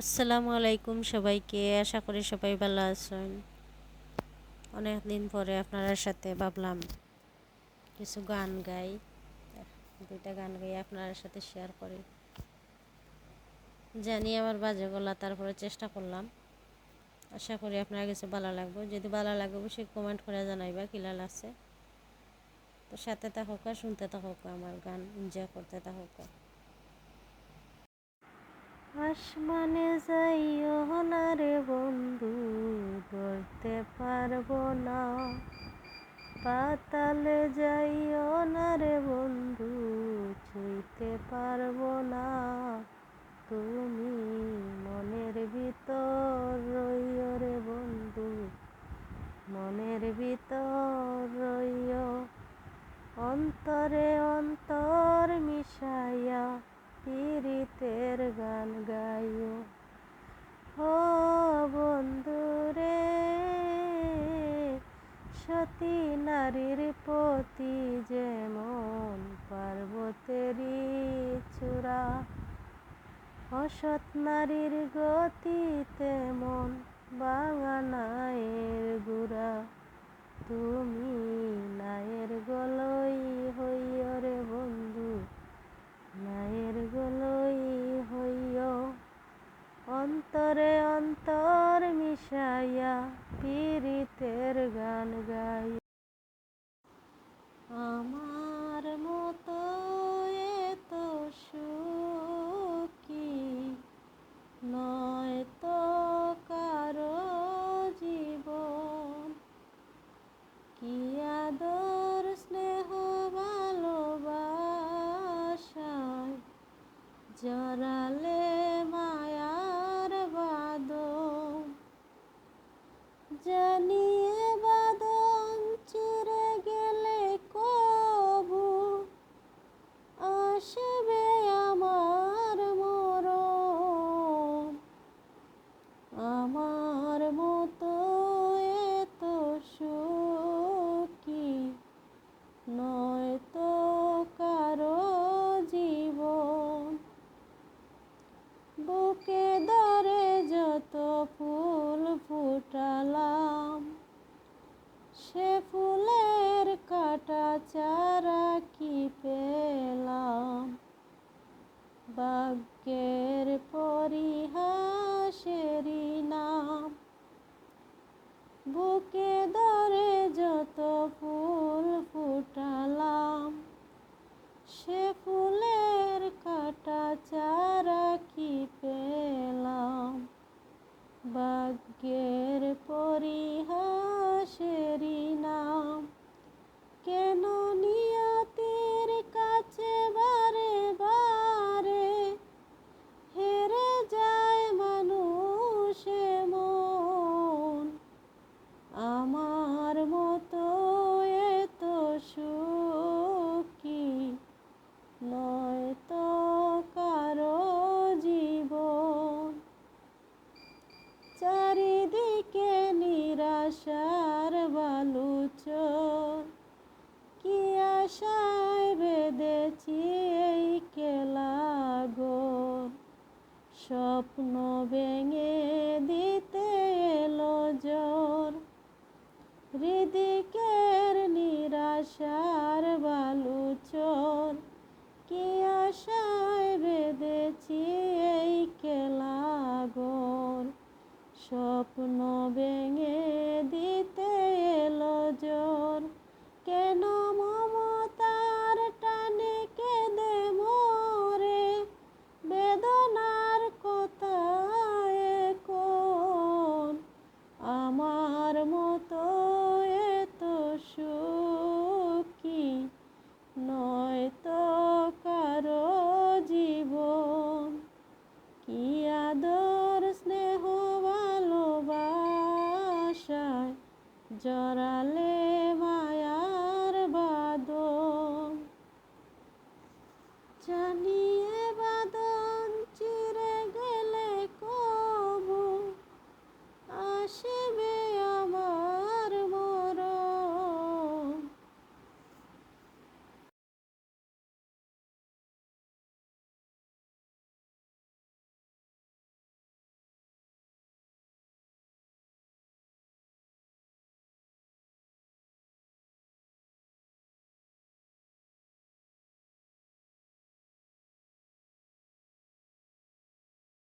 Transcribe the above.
আসসালামু আলাইকুম সবাইকে। আশা করি সবাই ভালো আছেন। অনেক দিন পরে আপনার সাথে ভাবলাম কিছু গান গাই। দুইটা গান গাই আপনার সাথে শেয়ার করি। জানি আমার বাজে গলা, তারপরে চেষ্টা করলাম। আশা করি আপনার কিছু ভালো লাগবে। যদি ভালো লাগে অবশ্যই কমেন্ট করে জানাইবা কিলা লাগছে তো সাথে থাকুক শুনতে থাকুক, আমার গান এনজয় করতে থাকুক। আসমানে যাইও না রে বন্ধু, ধরতে পারব না। পাতালে যাইও না রে বন্ধু, ছুঁইতে পারব না। তুমি মনের ভিতর রইও রে বন্ধু, মনের ভিতর রইও। অন্তরে অন্তর মিশাইয়া পীড়িতের গান নারীর প্রতি যেমন পার্বতেরই চূড়া অসৎ নারীর গতি তেমন বাঙানায়ের গুড়া তুমি নায়ের গলই হইয় রে বন্ধু নায়ের গলই হইয় অন্তরে অন্তর মিশাইয়া পীড়িতের গান গাই আমার মতো এত সুখী নয় তো কারও জীবন। কি আদর, স্নেহ, ভালোবাসায় জড়ালে মায়ার বাদ জানিয়ে বুকে আশায় বেঁধেছি।